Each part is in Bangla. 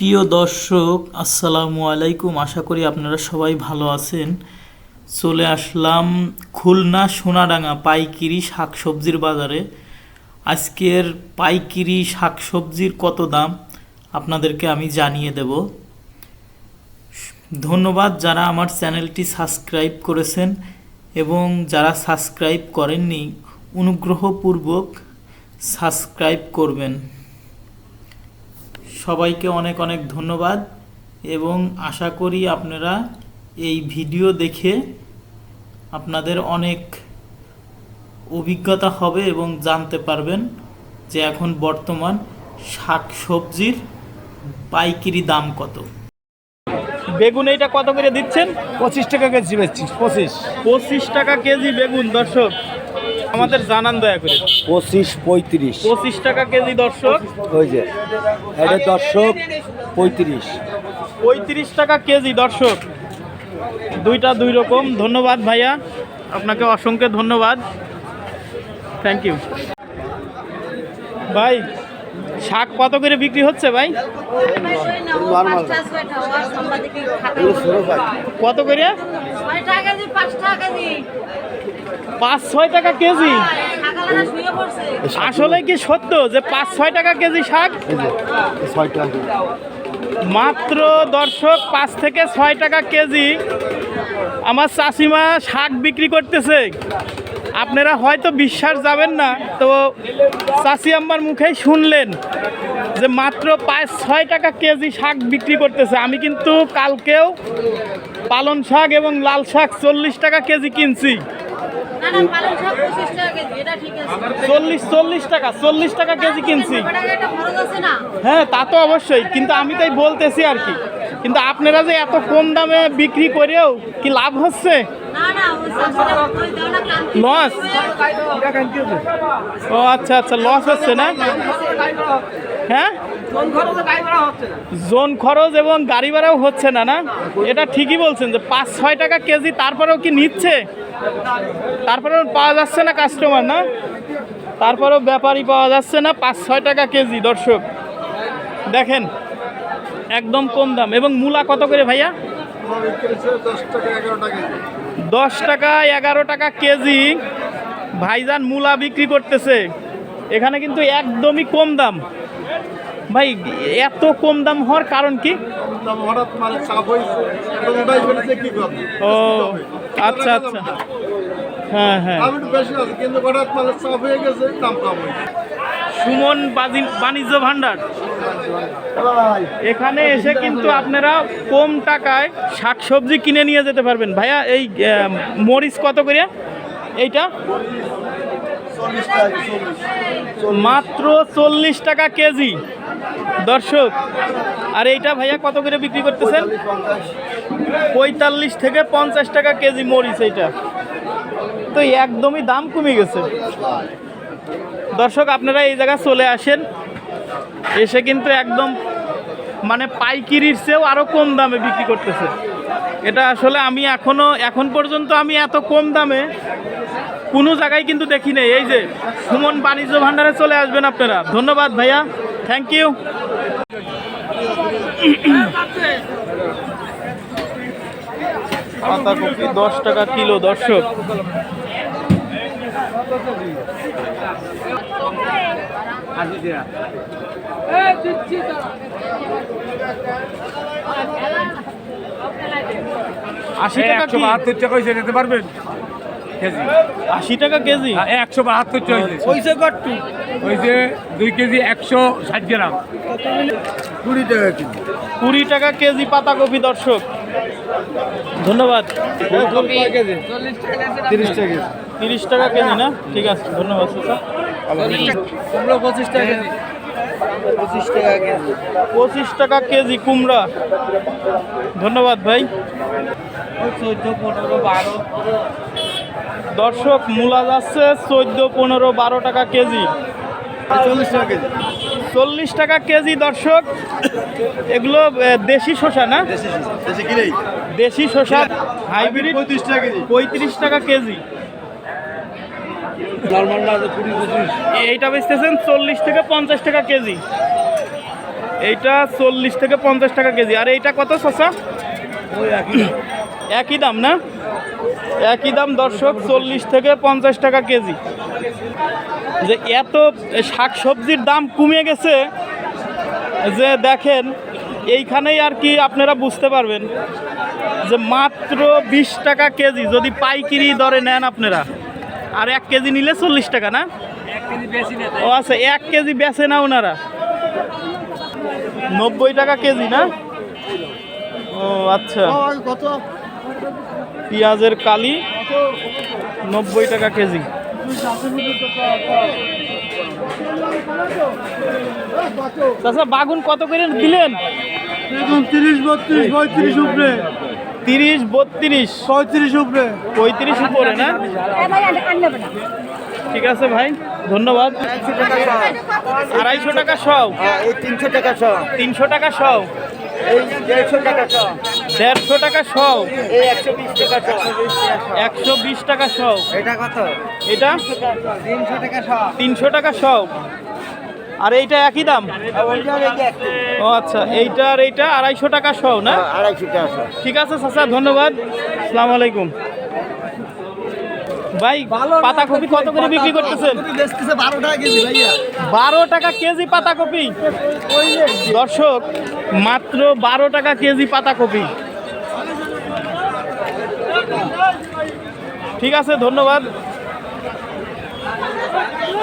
প্রিয় দর্শক, আসসালামু আলাইকুম। আশা করি আপনারা সবাই ভালো আছেন। চলে আসলাম খুলনা সোনাডাঙ্গা পাইকিরি শাকসবজির বাজারে। আজকের পাইকিরি শাকসবজির কত দাম আপনাদেরকে আমি জানিয়ে দেব। ধন্যবাদ যারা আমার চ্যানেলটি সাবস্ক্রাইব করেছেন এবং যারা সাবস্ক্রাইব করেননি, অনুগ্রহপূর্বক সাবস্ক্রাইব করবেন। সবাইকে অনেক অনেক ধন্যবাদ এবং আশা করি আপনারা এই ভিডিও দেখে আপনাদের অনেক অভিজ্ঞতা হবে এবং জানতে পারবেন যে এখন বর্তমান শাক সবজির পাইকারি দাম কত। বেগুন এইটা কত করে দিচ্ছেন? পঁচিশ টাকা কেজি বেচছি পঁচিশ। পঁচিশ টাকা কেজি বেগুন দর্শক। আমাদের জানান দয়া করে। পঁচিশ পঁয়ত্রিশ। পঁচিশ টাকা কেজি দর্শক। ওই যে এটা দর্শক পঁয়ত্রিশ। পঁয়ত্রিশ টাকা কেজি দর্শক। দুইটা দুই রকম। ধন্যবাদ ভাইয়া। আপনাকে অসংখ্য ধন্যবাদ। থ্যাংক ইউ ভাই শাক কত করে বিক্রি হচ্ছে ভাই? কত করে? পাঁচ ছয় টাকা কেজি? আসলে কি সত্য যে পাঁচ ছয় টাকা কেজি শাক? মাত্র দর্শক পাঁচ থেকে ছয় টাকা কেজি আমার চাষিমা শাক বিক্রি করতেছে। আপনারা হয়তো বিশ্বাস যাবেন না তো চাষি আমার মুখেই শুনলেন যে মাত্র পাঁচ ছয় টাকা কেজি শাক বিক্রি করতেছে। আমি কিন্তু কালকেও পালন শাক এবং লাল শাক চল্লিশ টাকা কেজি কিনছি। চল্লিশ চল্লিশ টাকা চল্লিশ টাকা কেজি কিনছি। হ্যাঁ তা তো অবশ্যই কিন্তু আমি তাই বলতেছি আর কি। কিন্তু আপনারা যে এত কম দামে বিক্রি করেও কি লাভ হচ্ছে? লস? ও আচ্ছা আচ্ছা লস হচ্ছে না? হ্যাঁ? জোন খরচ এবং গাড়ি ভাড়াও হচ্ছে না না? এটা ঠিকই বলছেন যে পাঁচ, ছয় টাকা কেজি তারপরেও কি নিচ্ছে? তারপরেও পাওয়া যাচ্ছে না কাস্টমার না? তারপরেও ব্যাপারই পাওয়া যাচ্ছে না, পাঁচ, ছয় টাকা কেজি, দর্শক। দেখেন, একদম কম দাম। এবং মূলা কত করে ভাইয়া? দশ টাকা এগারো টাকা কেজি। ভাইজান মূলা বিক্রি করতেছে। এখানে কিন্তু একদমই কম দাম। ভাই এত কম দাম হওয়ার কারণ কি? মানে ও আচ্ছা আচ্ছা। হ্যাঁ হ্যাঁ। মানে সুমন বাণিজ্য ভান্ডার এখানে এসে কিন্তু আপনারা কম টাকায় শাকসবজি কিনে নিয়ে যেতে পারবেন। ভাইয়া এই মরিচ কত করে এইটা? মাত্র চল্লিশ টাকা কেজি। দর্শক, আর এইটা ভাইয়া কত করে বিক্রি করতেছেন? পঁয়তাল্লিশ থেকে পঞ্চাশ টাকা কেজি মরিচ এইটা। তো একদমই দাম কমে গেছে। দর্শক, আপনারা এই জায়গায় চলে আসেন। এসে কিন্তু একদম মানে পাইকিরির চেয়েও আরও কম দামে বিক্রি করতেছে। এটা আসলে আমি এখনও এখন পর্যন্ত আমি এত কম দামে কোনো জায়গায় কিন্তু দেখি নেই। এই যে সুমন বাণিজ্য ভাণ্ডারে চলে আসবেন আপনারা। ধন্যবাদ ভাইয়া। থ্যাংক ইউ পাতাকপি দশ টাকা কিলো দর্শক। আশি টাকা একশো বাহাত্তর টাকা হয়েছে নিতে পারবেন? কেজি। আশি টাকা কেজি? হ্যাঁ, একশো বাহাত্তর হয়েছে দুই কেজি একশো ষাট গ্রাম। কুড়ি টাকা কিলো কুড়ি টাকা কেজি পাতাকপি দর্শক। ধন্যবাদ। তিরিশ টাকা কেজি। তিরিশ টাকা কেজি না? ঠিক আছে ধন্যবাদ স্যার কুমড়ো পঁচিশ টাকা পঁচিশ টাকা কেজি। পঁচিশ টাকা কেজি কুমড়া। ধন্যবাদ ভাই। চোদ্দ পনেরো বারো। দর্শক মূলা যাচ্ছে চোদ্দ পনেরো বারো টাকা কেজি। চল্লিশ টাকা কেজি। চল্লিশ টাকা কেজি দর্শক। এগুলো দেশি শসা না? দেশি শসা হাইব্রিড পঁয়ত্রিশ টাকা কেজি। এইটা বেচতেছেন চল্লিশ থেকে পঞ্চাশ টাকা কেজি। এইটা চল্লিশ থেকে পঞ্চাশ টাকা কেজি। আর এইটা কত শশা একই দাম না? একই দাম দর্শক চল্লিশ থেকে পঞ্চাশ টাকা কেজি। যে এত শাক সবজির দাম কমে গেছে যে দেখেন এইখানেই আর কি আপনারা বুঝতে পারবেন যে মাত্র বিশ টাকা কেজি যদি পাইকিরি দরে নেন আপনারা। আর এক কেজি নিলে চল্লিশ টাকা না? ও আচ্ছা এক কেজি বেচে না ওনারা। নব্বই টাকা কেজি না? ও আচ্ছা। পেঁয়াজের কালি নব্বই টাকা কেজি। বাগুন কত করে দিলেন? দেখুন তিরিশ বত্রিশ পঁয়ত্রিশ উপরে। তিরিশ বত্রিশ। পঁয়ত্রিশ উপরে। পঁয়ত্রিশ উপরে না? ঠিক আছে ভাই ধন্যবাদ। আড়াইশো টাকা সব। তিনশো টাকা ছ তিনশো টাকা সব। দেড়শো টাকা সব। একশো বিশ টাকা সব। এটা কত? এটা? তিনশো টাকা ছ তিনশো টাকা সব। আর এইটা একই দাম? ও আচ্ছা এইটা আর এইটা আড়াইশো টাকা সব না? আড়াইশো টাকা ঠিক আছে চাচা ধন্যবাদ। আসসালামু আলাইকুম। ভাই পাতাকপি কত করে বিক্রি করতেছেন? বারো টাকা কেজি ভাইয়া। বারো টাকা কেজি পাতাকপি? দর্শক মাত্র বারো টাকা কেজি পাতাকপি। ঠিক আছে ধন্যবাদ।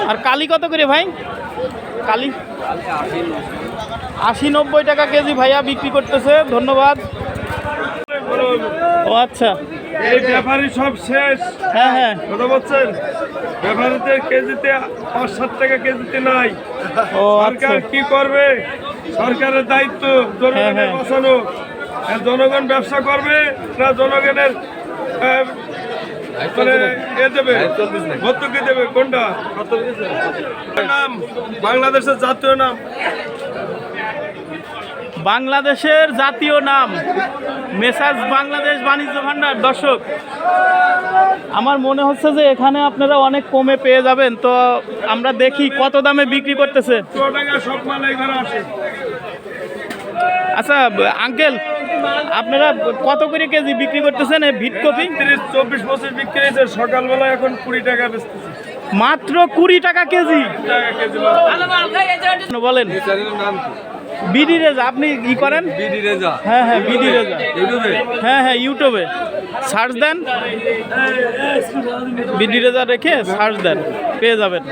আর কালি কত করে ভাই? কালি? আশি নব্বই টাকা কেজি ভাইয়া বিক্রি করতেছে ধন্যবাদ। ও আচ্ছা। এই ব্যাপারী সব শেষ। হ্যাঁ হ্যাঁ। কথা বলছেন? ব্যাপারীদের কেজিতে পাঁচ সাত টাকা কেজিতে নাই। ও আচ্ছা। সরকার কি করবে? সরকারের দায়িত্ব হ্যাঁ, হ্যাঁ। জনগণের বাঁচানো জনগণ ব্যবসা করবে না জনগণের মানে এ দেবে? ভর্তুকি দেবে? কোনটা? নাম? বাংলাদেশের জাতীয় নাম? বাংলাদেশের জাতীয় নাম মেসাজ বাংলাদেশ বাণিজ্য ভান্ডার। দর্শক আমার মনে হচ্ছে যে এখানে আপনারা অনেক কমে পেয়ে যাবেন। তো আমরা দেখি কত দামে বিক্রি করতেছে। আচ্ছা আঙ্কেল আপনারা কত করে কেজি বিক্রি করতেছেন এই ভিট কপি? তিরিশ চব্বিশ পঁচিশ বিক্রি হয়েছে সকালবেলা এখন কুড়ি টাকা বেচতেছে মাত্র কুড়ি টাকা কেজি টাকা কেজি বলেন বিডি রেজা আপনি কি করেন? বিডি রেজা। হ্যাঁ হ্যাঁ বিডি রেজা। ইউটিউবে? হ্যাঁ হ্যাঁ ইউটিউবে। সার্চ দেন। বিডি রেজা রেখে সার্চ দেন। পেয়ে যাবেন।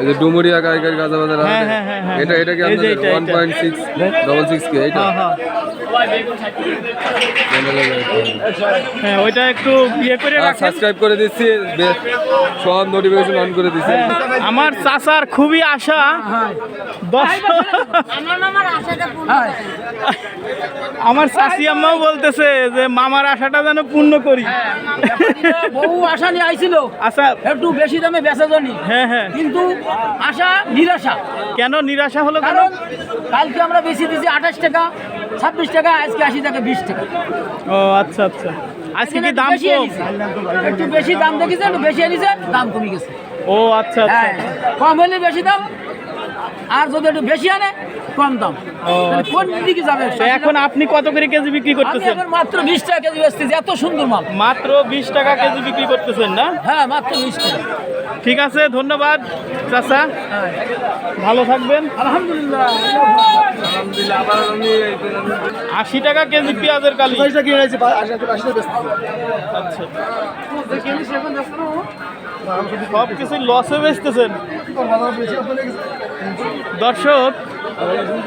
এই যে ডুমুরিয়া গায়কের গাজা বাজার হ্যাঁ, হ্যাঁ, হ্যাঁ। এটা এটা কি আপনাদের এটা, ওয়ান এটা। পয়েন্ট সিক্স ডবল সিক্স কে এটা হ্যাঁ হ্যাঁ। হ্যাঁ ওইটা একটু ইয়ে করে সাবস্ক্রাইব করে দিচ্ছি সব নোটিফিকেশন অন করে দিচ্ছি। হ্যাঁ, আমার চাচার খুবই আশা। আমার। আমার চাচি আম্মাও বলতেছে যে মামার আশাটা যেন পূর্ণ করি। বহু আশা নিয়ে আইছিল। আচ্ছা। একটু বেশি দামে বেচা জানি। হ্যাঁ হ্যাঁ। কিন্তু আশা নিরাশা। কেন নিরাশা হলো কারণ কালকে আমরা বেশি দিয়েছি আঠাশ টাকা। ছাব্বিশ টাকা আজকে আশি টাকা বিশ টাকা। ও আচ্ছা আচ্ছা। আজকে কি দাম বেশি কম? একটু বেশি দাম দেখেছে একটু বেশি এনেছে দাম কমে গেছে। ও আচ্ছা আচ্ছা। হ্যাঁ কম হলে বেশি দাম আর যদি একটু বেশি আনে কম দাম। তাহলে কোন দিকে যাবে? এখন আপনি কত করে কেজি বিক্রি করতেছেন? এখন মাত্র বিশ টাকা কেজি বেচতেছি এত সুন্দর মাল। মাত্র বিশ টাকা কেজি বিক্রি করতেছেন না? হ্যাঁ মাত্র বিশ টাকা। ঠিক আছে ধন্যবাদ চাচা। হ্যাঁ। ভালো থাকবেন। আলহামদুলিল্লাহ আশি টাকা কেজি পেঁয়াজের কালি। বেচতেছি আচ্ছা। সব কিছু লসে বেচতেছেন। দর্শক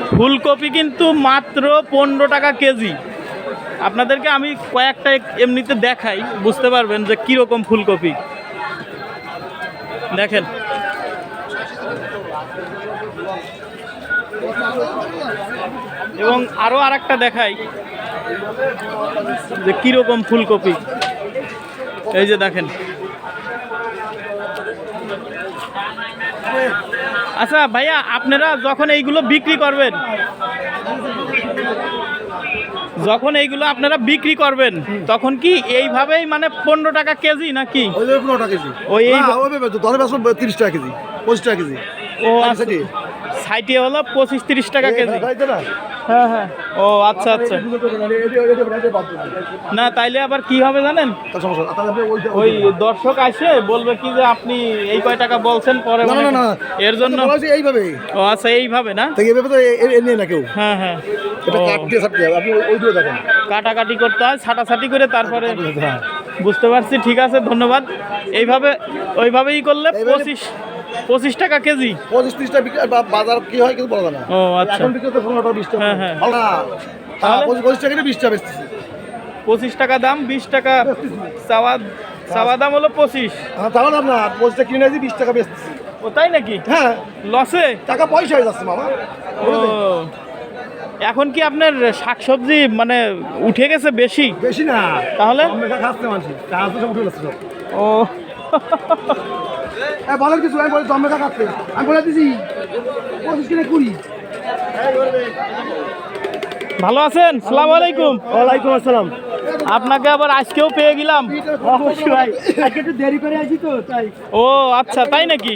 ফুলকপি কিন্তু মাত্র পনেরো টাকা কেজি। আপনাদেরকে আমি কয়েকটা এমনিতে দেখাই বুঝতে পারবেন যে কীরকম ফুলকপি। দেখেন। এবং আরও আর একটা দেখাই যে কীরকম ফুলকপি। এই যে দেখেন। আচ্ছা ভাইয়া আপনারা যখন এইগুলো বিক্রি করবেন যখন এইগুলো আপনারা বিক্রি করবেন তখন কি এইভাবেই মানে পনেরো টাকা কেজি নাকি? পনেরো টাকা কেজি। ওই তিরিশ টাকা কেজি পঁচিশ টাকা কেজি। ও আচ্ছা। সাইটে হলো পঁচিশ তিরিশ টাকা কেজি। হ্যাঁ হ্যাঁ। ও আচ্ছা আচ্ছা। না তাইলে আবার কি হবে জানেন? ওই দর্শক আসে বলবে কি যে আপনি এই কয় টাকা বলছেন পরে করেন- এর জন্য এইভাবে। ও আচ্ছা এইভাবে না? এইভাবে তো নিয়ে না কেউ। হ্যাঁ হ্যাঁ। এটা কাট দিয়ে ছাড়তে হবে। আপনি ওই দিয়ে দেখেন। কাটাকাটি করতে হয় ছাটাছাটি করে তারপরে বুঝতে পারছি ঠিক আছে ধন্যবাদ। এইভাবে ওইভাবেই করলে পঁচিশ পঁচিশ টাকা কেজি। পঁচিশ ত্রিশটা বাজার কি হয় কিন্তু বলা যায় না। ও আচ্ছা। এখন বিক্রি তো পনেরো টাকা বিশ টাকা। হ্যাঁ, হ্যাঁ। না। হ্যাঁ? পঁচিশ টাকা বিশ টাকা বেচতেছি। পঁচিশ টাকা দাম বিশ টাকা চাওয়া চাওয়া দাম হলো পঁচিশ। হ্যাঁ তাহলে আপনার পঁচিশ টাকা কিনে আছি বিশ টাকা বেচতেছি। ও তাই নাকি? হ্যাঁ। লসে? টাকা পয়সা হয়ে যাচ্ছে মামা। ও। এখন কি আপনার শাকসবজি মানে উঠে গেছে বেশি? বেশি না। তাহলে? খাচ্ছে মানুষ ও। হ্যাঁ বলেন কিছু আমি বলি জন্মে খাচ্ছে আমি বলে দিছি পঁচিশ কিনে কুড়ি। ভালো আছেন? সালাম আলাইকুম। ওয়ালাইকুম আসসালাম। আপনাকে আবার আজকেও পেয়ে গেলাম। অবশ্যই ভাই আজকে একটু দেরি করে আসি তো তাই। ও আচ্ছা তাই নাকি?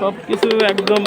সব কিছু একদম